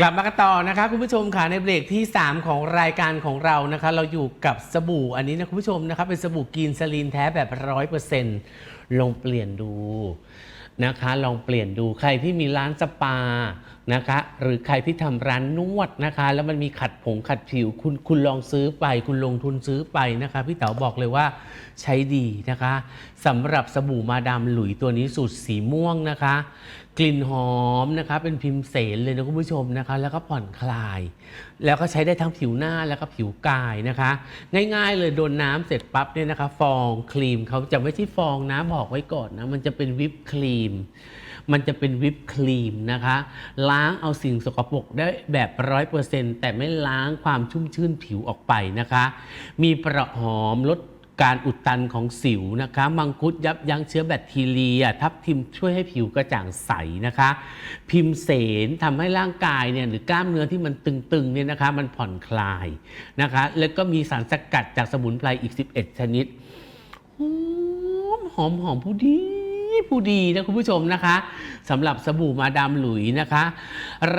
กลับมากันต่อนะคะคุณผู้ชมค่ะในเบรกที่ 3 ของรายการของเรานะคะ เราอยู่กับสบู่อันนี้นะคุณผู้ชมนะครับเป็นสบู่กรีนซาลีนแท้แบบร้อยเปอร์เซ็นต์ลองเปลี่ยนดูนะคะ ลองเปลี่ยนดูใครที่มีร้านสปา นะคะหรือใครที่ทำร้านนวดนะคะ แล้วมันมีขัดผงขัดผิว คุณคุณลองซื้อไป คุณลงทุนซื้อไปนะคะพี่เต๋าบอกเลยว่าใช้ดีนะคะสำหรับสบู่มาดามหลุยตัวนี้สูตรสีม่วงนะคะ กลิ่นหอมนะคะ เป็นพิมพ์เสนเลยนะคุณผู้ชมนะคะ แล้วก็ผ่อนคลาย แล้วก็ใช้ได้ทั้งผิวหน้าแล้วก็ผิวกายนะคะ ง่ายๆเลยโดนน้ำเสร็จปั๊บเนี่ยนะคะ ฟองครีมเขาจะไม่ใช่ฟองนะบอกไว้ก่อนนะมันจะเป็นวิปครีม มันจะเป็นวิปครีมนะคะ ล้างเอาสิ่งสกปรกได้แบบร้อยเปอร์เซ็นต์แต่ไม่ล้างความชุ่มชื่นผิวออกไปนะคะ มีประหอมลดการอุดตันของสิวนะคะ มังคุดยับยั้งเชื้อแบคทีเรีย ทับทิมช่วยให้ผิวกระจ่างใสนะคะ พิมเสนทำให้ร่างกายเนี่ยหรือกล้ามเนื้อที่มันตึงๆเนี่ยนะคะมันผ่อนคลายนะคะ แล้วก็มีสารสกัดจากสมุนไพรอีก 11 ชนิดหอมหอมผู้ดี ผู้ดีนะคุณผู้ชมนะคะสำหรับสบู่มาดามหลุยนะคะ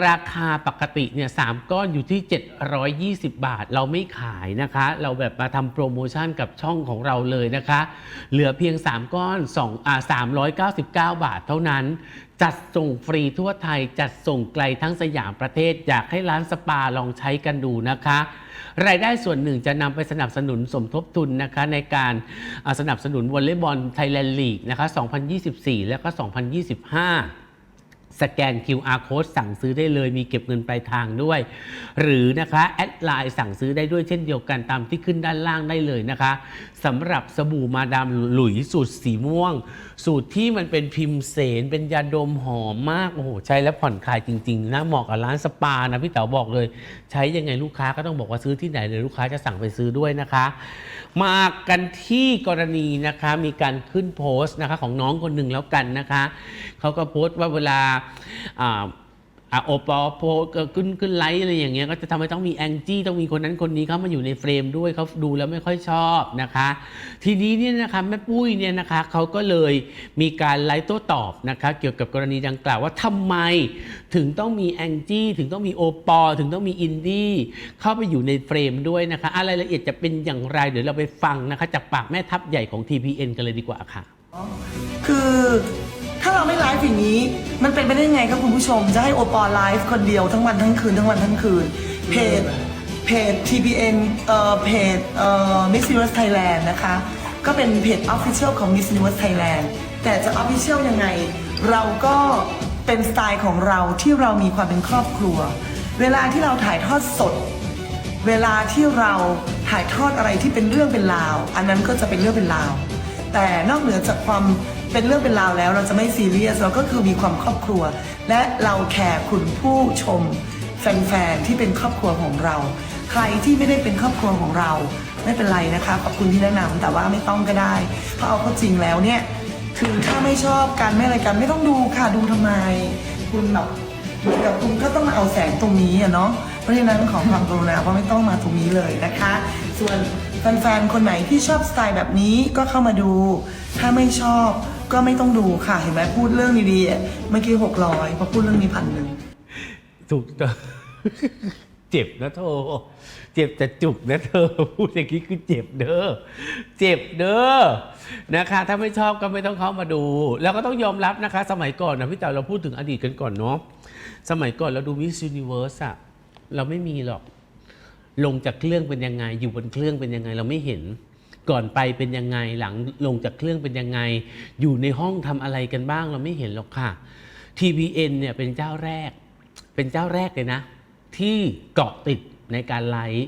ราคาปกติเนี่ยสามก้อนอยู่ที่ 720 บาท เราไม่ขายนะคะ เราแบบมาทำโปรโมชั่นกับช่องของเราเลยนะคะ เหลือเพียง 3 ก้อน2อ่า399 บาทเท่านั้น จัดส่งฟรีทั่วไทย จัดส่งไกลทั้งสยามประเทศ อยากให้ร้านสปาลองใช้กันดูนะคะ รายได้ส่วนหนึ่งจะนำไปสนับสนุนสมทบทุนนะคะในการสนับสนุนวอลเลย์บอลไทยแลนด์ลีกนะคะ 2024 แล้วก็ 2025 สแกน QR code สั่งซื้อได้เลย มีเก็บเงินปลายทางด้วย หรือนะคะแอดไลน์สั่งซื้อได้ด้วยเช่นเดียวกันตามที่ขึ้นด้านล่างได้เลยนะคะสำหรับสบู่มาดามหลุยสูตรสีม่วง สูตรที่มันเป็นพิมพ์เสน เป็นยาดมหอมมากโอ้โหใช้แล้วผ่อนคลายจริงๆนะเหมาะกับร้านสปานะพี่เต๋อบอกเลย ใช้ยังไงลูกค้าก็ต้องบอกว่าซื้อที่ไหนเลยลูกค้าจะสั่งไปซื้อด้วยนะคะ มากันที่กรณีนะคะมีการขึ้นโพสต์นะคะของน้องคนหนึ่งแล้วกันนะคะเขาก็โพสต์ว่าเวลาอ่าอะโอปอโพก็ขึ้นขึ้นไลฟ์อะไรอย่างเงี้ยก็จะทำให้ต้องมีแองจี้ต้องมีคนนั้นคนนี้เข้ามาอยู่ในเฟรมด้วยเขาดูแล้วไม่ค่อยชอบนะคะ ทีนี้เนี่ยนะคะแม่ปุ้ยเนี่ยนะคะเขาก็เลยมีการไลฟ์โต้ตอบนะคะเกี่ยวกับกรณีดังกล่าวว่าทำไมถึงต้องมีแองจี้ถึงต้องมีโอปอถึงต้องมีอินดี้เข้าไปอยู่ในเฟรมด้วยนะคะอะไรละเอียดจะเป็นอย่างไรเดี๋ยวเราไปฟังนะคะจากปากแม่ทัพใหญ่ของ TPN กันเลยดีกว่าค่ะ คือาเราไม่ไลฟ์อย่างนี้ มันเป็นไปได้ไงครับคุณผู้ชม จะให้โอปอลไลฟ์คนเดียวทั้งวันทั้งคืนทั้งวันทั้งคืน เพจเพจ TPN เอ่อเพจเอ่อ Miss Universe Thailand นะคะ ก็เป็นเพจ Official ของ Miss Universe Thailand แต่จะ Official ยังไง เราก็เป็นสไตล์ของเราที่เรามีความเป็นครอบครัว เวลาที่เราถ่ายทอดสด เวลาที่เราถ่ายทอดอะไรที่เป็นเรื่องเป็นราว อันนั้นก็จะเป็นเรื่องเป็นราว แต่นอกเหนือจากความ เป็นเรื่องเป็นราวแล้วเราจะไม่ซีเรียสเราก็คือมีความครอบครัว และเราแคร์คุณผู้ชม แฟนๆที่เป็นครอบครัวของเรา ใครที่ไม่ได้เป็นครอบครัวของเรา ไม่เป็นไรนะคะขอบคุณที่แนะนำแต่ว่าไม่ต้องก็ได้ เพราะเอาเข้าจริงแล้วเนี่ยคือถ้าไม่ชอบการไม่อะไรกันไม่ต้องดูค่ะดูทำไม คุณแบบเหมือนกับคุณก็ต้องมาเอาแสงตรงนี้อะเนาะเพราะฉะนั้นขอความกรุณาว่าไม่ต้องมาตรงนี้เลยนะคะ ส่วนแฟนๆคนไหนที่ชอบสไตล์แบบนี้ก็เข้ามาดู ถ้าไม่ชอบ ก็ไม่ต้องดูค่ะ เห็นไหมพูดเรื่องดีๆ เมื่อกี้หกร้อยพอพูดเรื่องนี้พันหนึ่งถูกต้อง เจ็บนะโทเจ็บแต่จุกนะเธอ พูดอย่างนี้คือเจ็บเด้อเจ็บเด้อนะคะ ถ้าไม่ชอบก็ไม่ต้องเข้ามาดู แล้วก็ต้องยอมรับนะคะ สมัยก่อนนะพี่เต๋อเราพูดถึงอดีตกันก่อนเนาะสมัยก่อนเราดู Miss Universe อะเราไม่มีหรอก ลงจากเครื่องเป็นยังไง อยู่บนเครื่องเป็นยังไงเราไม่เห็น ก่อนไปเป็นยังไงหลังลงจากเครื่องเป็นยังไง อยู่ในห้องทำอะไรกันบ้างเราไม่เห็นหรอกค่ะ TVN เนี่ยเป็นเจ้าแรก เป็นเจ้าแรกเลยนะ ที่เกาะติดในการไลฟ์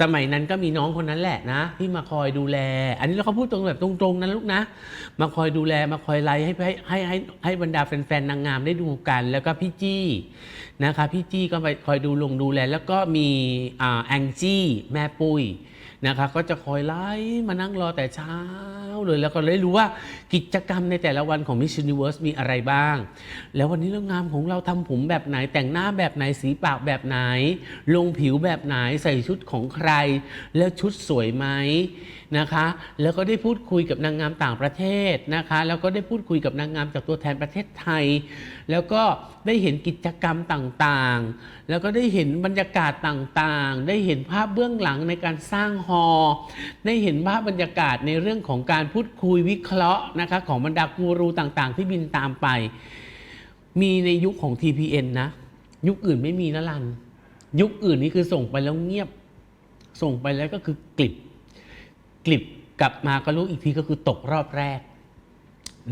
สมัยนั้นก็มีน้องคนนั้นแหละนะที่มาคอยดูแล อันนี้เราเขาพูดตรงแบบตรงๆนะลูกนะ มาคอยดูแลมาคอยไลฟ์ให้ให้ให้ให้ให้บรรดาแฟนๆนางงามได้ดูกัน แล้วก็พี่จี้นะคะพี่จี้ก็ไปคอยดูลงดูแล แล้วก็มีอ่าแองจี้แม่ปุ้ยนะคะก็จะคอยไล่มานั่งรอแต่เช้าเลยแล้วก็เลยรู้ว่ากิจกรรมในแต่ละวันของ Miss Universe มีอะไรบ้าง แล้ววันนี้เรื่องงามของเราทำผมแบบไหนแต่งหน้าแบบไหนสีปากแบบไหน ลงผิวแบบไหนใส่ชุดของใครแล้วชุดสวยไหมนะคะ แล้วก็ได้พูดคุยกับนางงามต่างประเทศนะคะ แล้วก็ได้พูดคุยกับนางงามจากตัวแทนประเทศไทย แล้วก็ได้เห็นกิจกรรมต่างๆ แล้วก็ได้เห็นบรรยากาศต่างๆ ได้เห็นภาพเบื้องหลังในการสร้างฮอร์ได้เห็นภาพบรรยากาศในเรื่องของการพูดคุยวิเคราะห์นะคะของบรรดากูรูต่างๆ ที่บินตามไป มีในยุคของ TPN นะ ยุคอื่นไม่มีนะลัน ยุคอื่นนี่คือส่งไปแล้วเงียบ ส่งไปแล้วก็คือกลิบกลิบกลับมาก็รู้อีกทีก็คือตกรอบแรก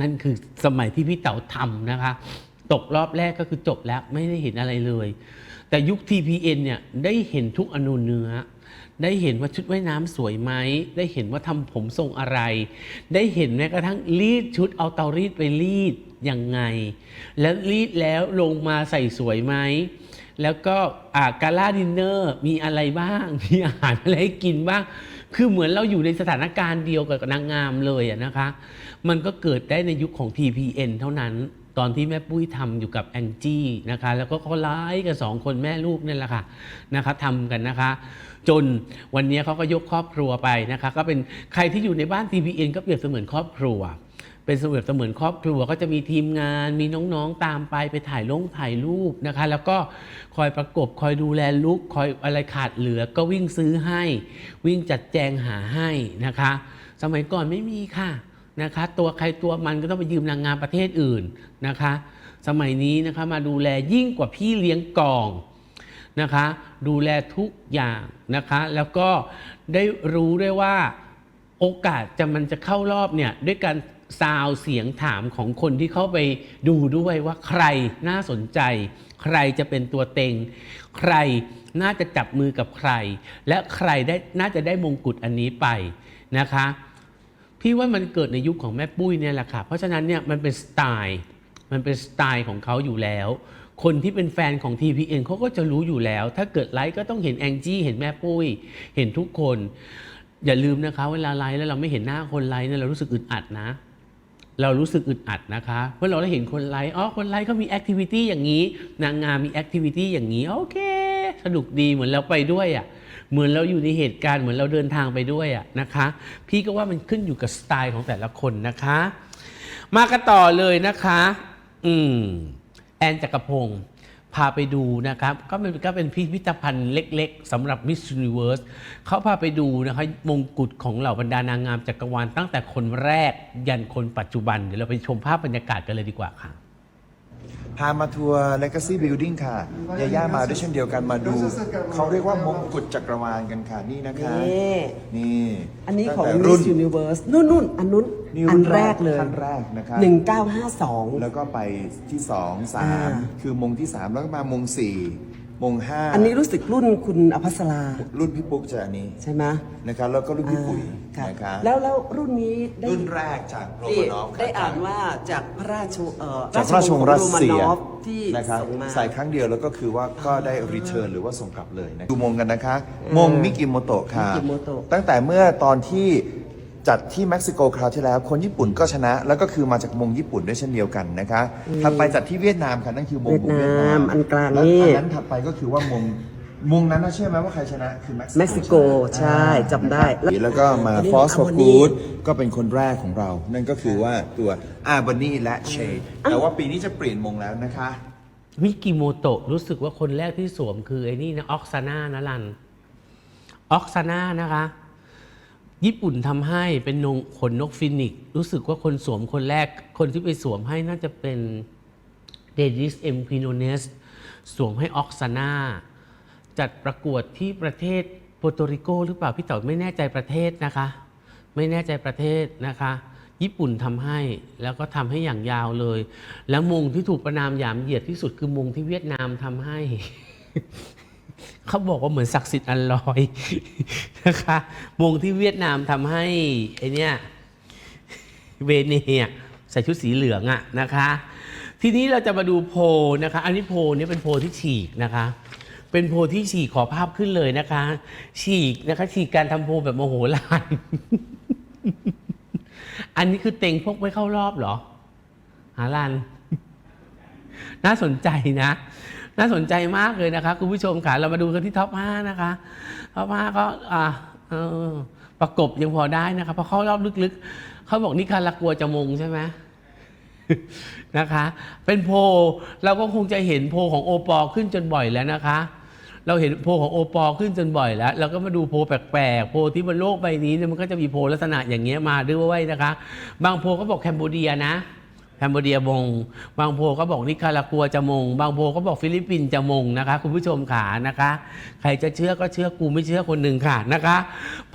นั่นคือสมัยที่พี่เต๋าทำนะคะ ตกรอบแรกก็คือจบแล้วไม่ได้เห็นอะไรเลย แต่ยุค TPN เนี่ยได้เห็นทุกอนูเนื้อ ได้เห็นว่าชุดว่ายน้ำสวยไหมได้เห็นว่าทำผมทรงอะไร ได้เห็นแม้กระทั่งรีดชุดเอาเตารีดไปรีดยังไง แล้วรีดแล้วลงมาใส่สวยไหม แล้วก็อ่ากาล่าดินเนอร์มีอะไรบ้าง มีอาหารอะไรให้กินบ้าง คือเหมือนเราอยู่ในสถานการณ์เดียวกับนางงามเลยนะคะ มันก็เกิดได้ในยุคของ TPN เท่านั้นตอนที่แม่ปุ้ยทำอยู่กับแองจี้นะคะ แล้วก็เขาไล่กันสองคนแม่ลูกนั่แหละค่ะนะคะทำกันนะคะ จนวันนี้เขาก็ยกครอบครัวไปนะคะ ก็เป็นใครที่อยู่ในบ้าน TPN ก็เปรียบเสมือนครอบครัว เป็นเสมือนเสมือนครอบครัวก็จะมีทีมงานมีน้องๆตามไปไปถ่ายลงถ่ายรูปนะคะ แล้วก็คอยประกบคอยดูแลลุกคอยอะไรขาดเหลือก็วิ่งซื้อให้ วิ่งจัดแจงหาให้นะคะ สมัยก่อนไม่มีค่ะนะคะตัวใครตัวมันก็ต้องไปยืมนางงามประเทศอื่นนะคะ สมัยนี้นะคะมาดูแลยิ่งกว่าพี่เลี้ยงกองนะคะ ดูแลทุกอย่างนะคะ แล้วก็ได้รู้ด้วยว่าโอกาสจะมันจะเข้ารอบเนี่ยด้วยการ ซาวเสียงถามของคนที่เข้าไปดูด้วยว่าใครน่าสนใจ ใครจะเป็นตัวเต็ง ใครน่าจะจับมือกับใคร และใครได้น่าจะได้มงกุฎอันนี้ไปนะคะพี่ว่ามันเกิดในยุคของแม่ปุ้ยเนี่ยแหละค่ะ เพราะฉะนั้นเนี่ยมันเป็นสไตล์ มันเป็นสไตล์ของเขาอยู่แล้ว คนที่เป็นแฟนของ TPN เขาก็จะรู้อยู่แล้ว ถ้าเกิดไลฟ์ก็ต้องเห็นแองจี้เห็นแม่ปุ้ย เห็นทุกคน อย่าลืมนะคะ เวลาไลฟ์แล้วเราไม่เห็นหน้าคนไลฟ์เนี่ยเรารู้สึกอึดอัดนะ เรารู้สึกอึดอัดนะคะเมื่อเราได้เห็นคนไลฟ์อ๋อคนไลฟ์เขามีแอคทิวิตี้อย่างนี้ นางงามมีแอคทิวิตี้อย่างนี้ โอเค สนุกดีเหมือนเราไปด้วยอะ่ะเหมือนเราอยู่ในเหตุการณ์เหมือนเราเดินทางไปด้วยอะ่ะนะคะ พี่ก็ว่ามันขึ้นอยู่กับสไตล์ของแต่ละคนนะคะ มากันต่อเลยนะคะ อืมแอนจักรพงศ์ พาไปดูนะครับ ก็เป็นก็เป็นพิพิธภัณฑ์เล็กๆสำหรับ Miss Universe เขาพาไปดูนะครับมงกุฎของเหล่าบรรดานางงามจักรวาลตั้งแต่คนแรกยันคนปัจจุบัน เดี๋ยวเราไปชมภาพบรรยากาศกันเลยดีกว่าค่ะ พามาทัวร์ Legacy Building ค่ะยาย่ามาด้วยเช่นเดียวกันมาดู เขาเรียกว่ามงกุฎจักรวาลกันค่ะนี่นะคะ นี่นี่อันนี้ของ ตั้แต่ Miss รุ่น Universe นู่นนู่นอันนู้นนี่อันแรกเลย ขั้นแรกนะคะ1952 แล้วก็ไปที่ 2 อ่า3 คือมงที่ 3 แล้วก็มามง4 มง5อันนี้รู้สึกรุ่นคุณอภัสรารุ่นพี่ปุ๊กจะอันนี้ใช่ไหมนะคะแล้วก็รุ่นพี่ปุ๋ยอ่านะคะแล้วแล้วรุ่นนี้ได้รุ่นแรกจากโรที่มานอฟค่ะได้อ่านว่าจากพระราชเอ่อจากพระราชวงศ์รัสเซียโรมานอฟที่นะครับส่งมา ใส่ครั้งเดียวแล้วก็คือว่าก็ได้รีเทิร์นหรือว่าส่งกลับเลยนะดูมงกันนะคะ มงมิกิโมโตะค่ะ มิกิโมโตะตั้งแต่เมื่อตอนที่ จัดที่เม็กซิโกคราวที่แล้ว คนญี่ปุ่นก็ชนะ แล้วก็คือมาจากมงญี่ปุ่นด้วยเช่นเดียวกันนะคะถัดไปจัดที่เวียดนามค่ะนั่นคือมงของเวียดนามเวียดนามอันกลางแล้วนี่อันนั้นถัดไปก็คือว่ามงมงนั้นนะเชื่อไหมว่าใครชนะคือเม็กซิโกเม็กซิโกใช่จำได้ แล้วก็มาอันนี้ฟอสฟออัร์นนี้กูดก็เป็นคนแรกของเรา นั่นก็คือว่าตัวอาบานีและเชดแต่ว่าปีนี้จะเปลี่ยนมงแล้วนะคะมิกิโมโตะรู้สึกว่าคนแรกที่สวมคือไอ้นี่นะออกซาน่านะลันออกซาน่านะคะ ญี่ปุ่นทำให้เป็นนงขนนกฟินิกซ์รู้สึกว่าคนสวมคนแรก คนที่ไปสวมให้น่าจะเป็นเดนิสเอ็มพิโนเนสสวมให้ออกซาน่าจัดประกวดที่ประเทศโปรโตริโกหรือเปล่าพี่เต๋อไม่แน่ใจประเทศนะคะ ไม่แน่ใจประเทศนะคะ ญี่ปุ่นทำให้แล้วก็ทำให้อย่างยาวเลย แล้วมงที่ถูกประนามหยามเหยียดที่สุดคือมงที่เวียดนามทำให้ เขาบอกว่าเหมือนศักดิ์สิทธิ์อันลอยนะคะมงที่เวียดนามทำให้ไอเนี้ยเวเนียใส่ชุดสีเหลืองอะนะคะ ทีนี้เราจะมาดูโพนะคะ อันนี้โพเนี้เป็นโพที่ฉีกนะคะ เป็นโพที่ฉีกขอภาพขึ้นเลยนะคะ ฉีกนะคะ ฉีกการทำโพแบบโมโหลาน อันนี้คือเต็งพกไว้เข้ารอบเหรอ หาลัน น่าสนใจนะ น่าสนใจมากเลยนะคะคุณผู้ชมค่ะเรามาดูกันที่ท็อป5นะคะท็อป5ก็อ่าเออประกบยังพอได้นะคะเพราะเข้ารอบลึกๆ เขาบอกนิคารากัวจะมงใช่ไหมนะคะ เป็นโพเราก็คงจะเห็นโพของโอปอลขึ้นจนบ่อยแล้วนะคะ เราเห็นโพของโอปอลขึ้นจนบ่อยแล้ว เราก็มาดูโพแปลกๆ โพที่บนโลกใบนี้เนี่ยมันก็จะมีโพลักษณะอย่างเงี้ยมาด้วยนะคะ บางโพก็บอกแคนเบเดียนะ แคนเบเดียมง บางโพก็บอกนิคารากัวจะมง บางโพก็บอกฟิลิปปินส์จะมงนะคะ คุณผู้ชมขานะคะ ใครจะเชื่อก็เชื่อกูไม่เชื่อคนหนึ่งค่ะนะคะ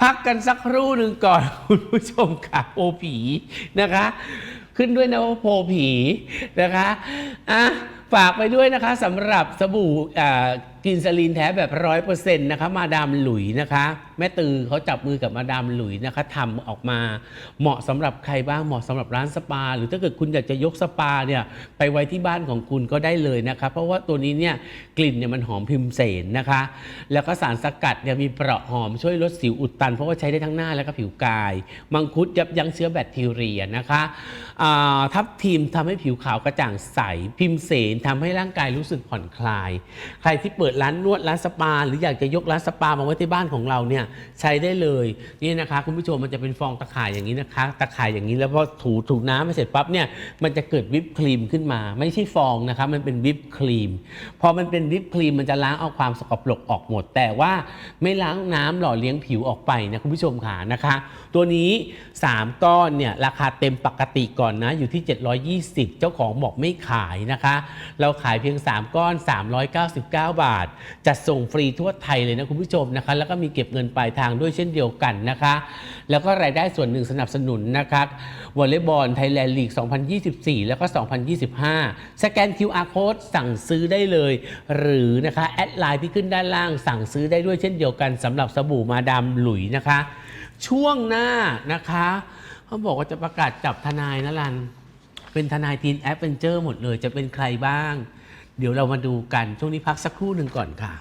พักกันสักครู่หนึ่งก่อนคุณผู้ชมค่ะโอผีนะคะ ขึ้นด้วยนะว่าโพผีนะคะอะฝากไปด้วยนะคะสำหรับสบู่กินซาลีนแท้แบบร้อยเปอร์เซ็นต์นะคะ มาดามหลุยนะคะแม่ตือเขาจับมือกับมาดามหลุยนะคะทำออกมาเหมาะสำหรับใครบ้างเหมาะสำหรับร้านสปา หรือถ้าเกิดคุณอยากจะยกสปาเนี่ยไปไว้ที่บ้านของคุณก็ได้เลยนะคะเพราะว่าตัวนี้เนี่ยกลิ่นเนี่ยมันหอมพิมเสนนะคะ แล้วก็สารสกัดเนี่ยมีเปราะหอมช่วยลดสิวอุดตัน เพราะว่าใช้ได้ทั้งหน้าและก็ผิวกาย มังคุดยับยั้งเชื้อแบคทีเรียนะคะทับทิมทำให้ผิวขาวกระจ่างใสพิมเสนทำให้ร่างกายรู้สึกผ่อนคลาย ใครที่เปิดร้านนวดร้านสปา หรืออยากจะยกร้านสปามาไว้ที่บ้านของเราเนี่ยใช้ได้เลยนี่นะคะ คุณผู้ชมมันจะเป็นฟองตะข่ายอย่างนี้นะคะ ตะข่ายอย่างนี้แล้วพอถูถูน้ำไปเสร็จปั๊บเนี่ยมันจะเกิดวิปครีมขึ้นมา ไม่ใช่ฟองนะคะมันเป็นวิปครีมพอมันเป็นวิปครีมมันจะล้างเอาความสกปรกออกหมด แต่ว่าไม่ล้างน้ำหล่อเลี้ยงผิวออกไปนะคุณผู้ชมค่ะนะคะ ตัวนี้ 3 ก้อนเนี่ยราคาเต็มปกติก่อนนะ อยู่ที่ 720 เจ้าของบอกไม่ขายนะคะ เราขายเพียง 3 ก้อน 399 บาท จัดส่งฟรีทั่วไทยเลยนะคุณผู้ชมนะคะ แล้วก็มีเก็บเงินปลายทางด้วยเช่นเดียวกันนะคะ แล้วก็รายได้ส่วนหนึ่งสนับสนุนนะคะวอลเลย์บอลไทยแลนด์ลีก 2024 แล้วก็ 2025 สแกน QR code สั่งซื้อได้เลย หรือนะคะแอดไลน์ที่ขึ้นด้านล่างสั่งซื้อได้ด้วยเช่นเดียวกันสำหรับสบู่มาดามหลุยนะคะ ช่วงหน้านะคะเขาบอกว่าจะประกาศจับทนายนะลัน เป็นทนายทีนแอปเ n นเจอร์หมดเลยจะเป็นใครบ้าง เดี๋ยวเรามาดูกันช่วงนี้พักสักครู่หนึ่งก่อนค่ะ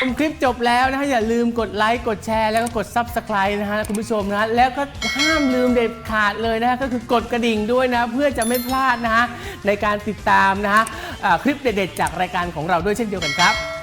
ชมคลิปจบแล้วนะคะอย่าลืมกดไลค์กดแชร์แล้วก็กด Subscribe นะฮะคุณผู้ชมนะแล้วก็ห้ามลืมเด็ดขาดเลยนะะก็คือกดกระดิ่งด้วยนะ เพื่อจะไม่พลาดนะฮะในการติดตามนะฮะอ่าคลิปเด็ดๆจากรายการของเราด้วยเช่นเดียวกันครับ